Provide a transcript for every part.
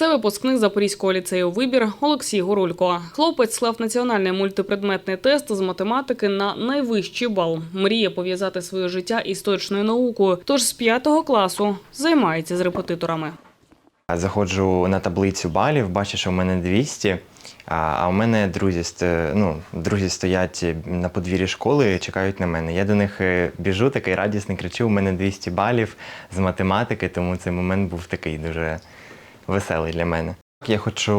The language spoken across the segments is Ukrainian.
Це випускник Запорізького ліцею Вибір Олексій Горулько. Хлопець склав національний мультипредметний тест з математики на найвищий бал. Мріє пов'язати своє життя із точною наукою. Тож з п'ятого класу займається з репетиторами. Заходжу на таблицю балів, бачу, що в мене 200, а, у мене друзі, ну, друзі стоять на подвір'ї школи чекають на мене. Я до них е, біжу, такий радісний, кричу, у мене 200 балів з математики, тому цей момент був такий дуже веселий для мене. Я хочу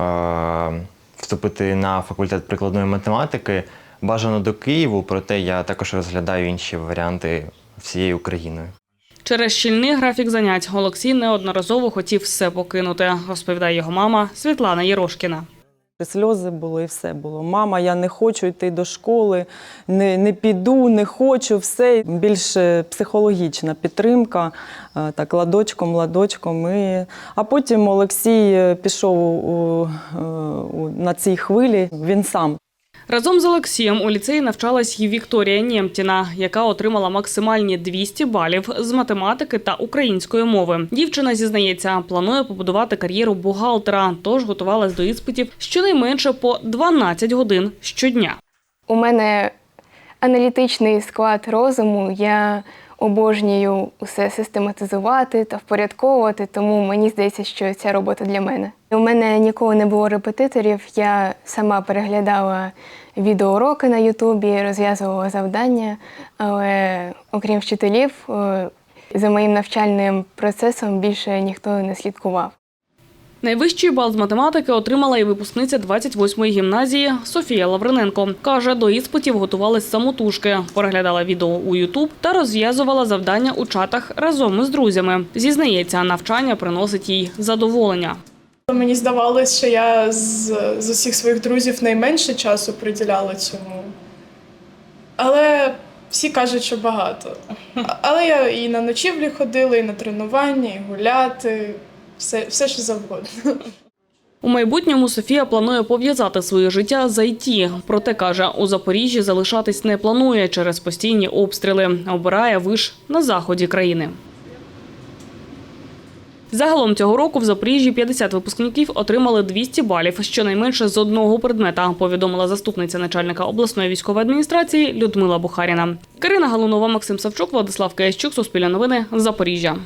е, вступити на факультет прикладної математики, бажано до Києву, проте я також розглядаю інші варіанти всією Україною. Через щільний графік занять Олексій неодноразово хотів все покинути, розповідає його мама Світлана Єрошкіна. Сльози було і все було. Мама, я не хочу йти до школи, не, не піду, не хочу, все. більш психологічна підтримка, е, так, ладочком, ладочком. І... А потім Олексій е, пішов у, у, на цій хвилі, він сам Разом з Олексієм у ліцеї навчалась і Вікторія Нємтіна, яка отримала максимальні 200 балів з математики та української мови. Дівчина зізнається, планує побудувати кар'єру бухгалтера, тож готувалась до іспитів щонайменше по 12 годин щодня. У мене аналітичний склад розуму. Я обожнюю усе систематизувати та впорядковувати, тому мені здається, що ця робота для мене. У мене ніколи не було репетиторів. Я сама переглядала відеоуроки на Ютубі, розв'язувала завдання, але окрім вчителів, е, за моїм навчальним процесом більше ніхто не слідкував. Найвищий бал з математики отримала і випускниця 28-ї гімназії Софія Лавриненко. Каже, до іспитів готувалась самотужки, переглядала відео у Ютуб та розв'язувала завдання у чатах разом із друзями. Зізнається, навчання приносить їй задоволення. Мені здавалось, що я з, з усіх своїх друзів найменше часу приділяла цьому. Але всі кажуть, що багато. Але я і на ночівлі ходила, і на тренування, і гуляти, все, все що завгодно. У майбутньому Софія планує пов'язати своє життя з ІТ. Проте каже, у Запоріжжі залишатись не планує через постійні обстріли. Обирає виш на заході країни. Загалом цього року в Запоріжжі 50 випускників отримали 200 балів, щонайменше з одного предмета, повідомила заступниця начальника обласної військової адміністрації Людмила Бухаріна. Карина Галунова, Максим Савчук, Владислав Киящук, Суспільне новини, Запоріжжя.